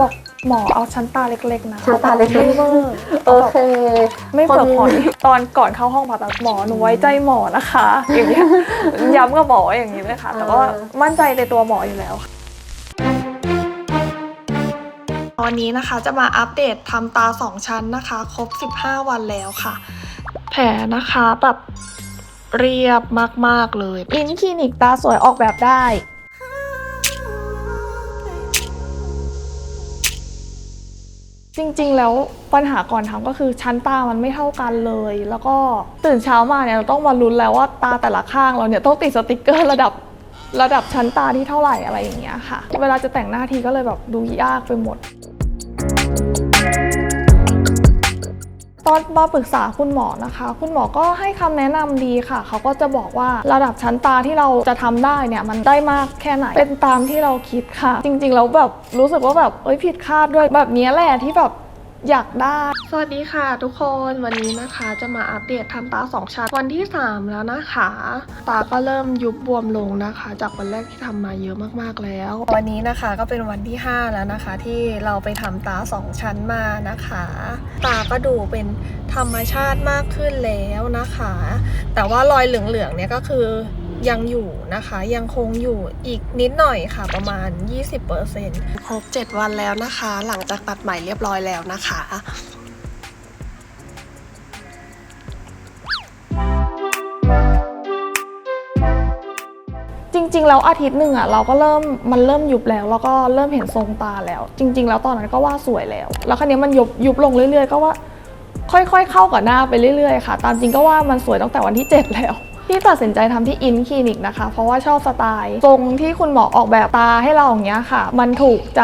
บอกหมอเอาชั้นตาเล็กๆนะชั้นตาเล็กๆ ไม่เวอร์โอเค ไม่เปิดคนผ่อนตอนก่อนเข้าห้องผ่าตัดหมอหนูไว้ใจหมอนะคะ อย่างเงี้ยย้ำกับหมออย่างนี้เลยค่ะ แต่ว่ามั่นใจในตัวหมออยู่แล้วค่ะวันนี้นะคะจะมาอัปเดตทำตา 2 ชั้นนะคะ ครบ 15 วันแล้วค่ะ แผลนะคะแบบเรียบมาก ๆ เลย อินคลินิกตาสวยออกแบบได้ จริงๆ แล้วปัญหาก่อนทำก็คือชั้นตามันไม่เท่ากันเลย แล้วก็ตื่นเช้ามาเนี่ยเราต้องมาลุ้นแล้วว่าตาแต่ละข้างเราเนี่ยต้องติดสติกเกอร์ระดับระดับชั้นตาที่เท่าไหร่อะไรอย่างเงี้ยค่ะ เวลาจะแต่งหน้าทีก็เลยแบบดูยากไปหมด มาปรึกษาคุณหมอนะคะ คุณหมอก็ให้คำแนะนำดีค่ะ เขาก็จะบอกว่าระดับชั้นตาที่เราจะทำได้เนี่ยมันได้มากแค่ไหนเป็นตามที่เราคิดค่ะ จริงๆแล้วแบบรู้สึกว่าแบบเอ้ยผิดคาดด้วยแบบนี้แหละที่แบบ อยากได้ สวัสดีค่ะทุกคนวันนี้นะคะจะมาอัปเดตทำตาสองชั้นวันที่ 3 แล้วนะคะ ตาก็เริ่มยุบบวมลงนะคะ จากวันแรกที่ทำมาเยอะมากๆแล้ว วันนี้นะคะก็เป็นวันที่ 5 แล้วนะคะ ที่เราไปทำตาสองชั้นมานะคะ ตาก็ดูเป็นธรรมชาติมากขึ้นแล้วนะคะ แต่ว่ารอยเหลืองๆเนี่ยก็คือ ยังอยู่นะคะยังคงอยู่อีกนิดหน่อยค่ะประมาณ 20%ครบ 7 วันแล้วนะคะ หลังจากตัดใหม่เรียบร้อยแล้วนะคะจริง ๆ แล้วอาทิตย์หนึ่งอะเราก็เริ่มมันเริ่มยุบแล้ว แล้วก็เริ่มเห็นทรงตาแล้ว จริง ๆ แล้วตอนนั้นก็ว่าสวยแล้ว แล้วครั้นี้มันยุบยุบลงเรื่อย ๆ ก็ว่า ค่อย ๆ เข้ากับหน้าไปเรื่อย ๆ ค่ะ ตามจริงก็ว่ามันสวยตั้งแต่วันที่ 7 แล้ว ที่ตัดสินใจทำที่อินคลินิกนะคะ เพราะว่าชอบสไตล์ทรงที่คุณหมอออกแบบตาให้เราอย่างเงี้ยค่ะ มันถูกใจ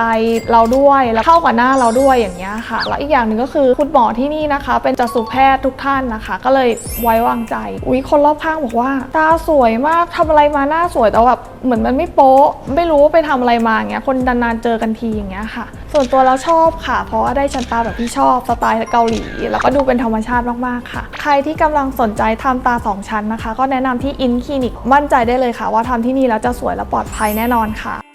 เราด้วยแล้วเข้ากับหน้าเราด้วยอย่างเงี้ยค่ะ แล้วอีกอย่างหนึ่งก็คือคุณหมอที่นี่นะคะ เป็นจักษุแพทย์ทุกท่านนะคะ ก็เลยไว้วางใจ อุ๊ยคนรอบข้างบอกว่า ตาสวยมากทำอะไรมาหน้าสวยแต่แบบ เหมือนมันไม่โป๊ะ ไม่รู้ว่าไปทำอะไรมาอย่างเงี้ยคนนานๆเจอกันทีอย่างเงี้ยค่ะ ส่วนตัวเราชอบค่ะ เพราะว่าได้ชั้นตาแบบที่ชอบสไตล์เกาหลี แล้วก็ดูเป็นธรรมชาติมากๆค่ะ ใครที่กำลังสนใจทำตาสองชั้นนะคะ ก็แนะนำที่อินคลินิกมั่นใจได้เลยค่ะ ว่าทำที่นี่แล้วจะสวยและปลอดภัยแน่นอนค่ะ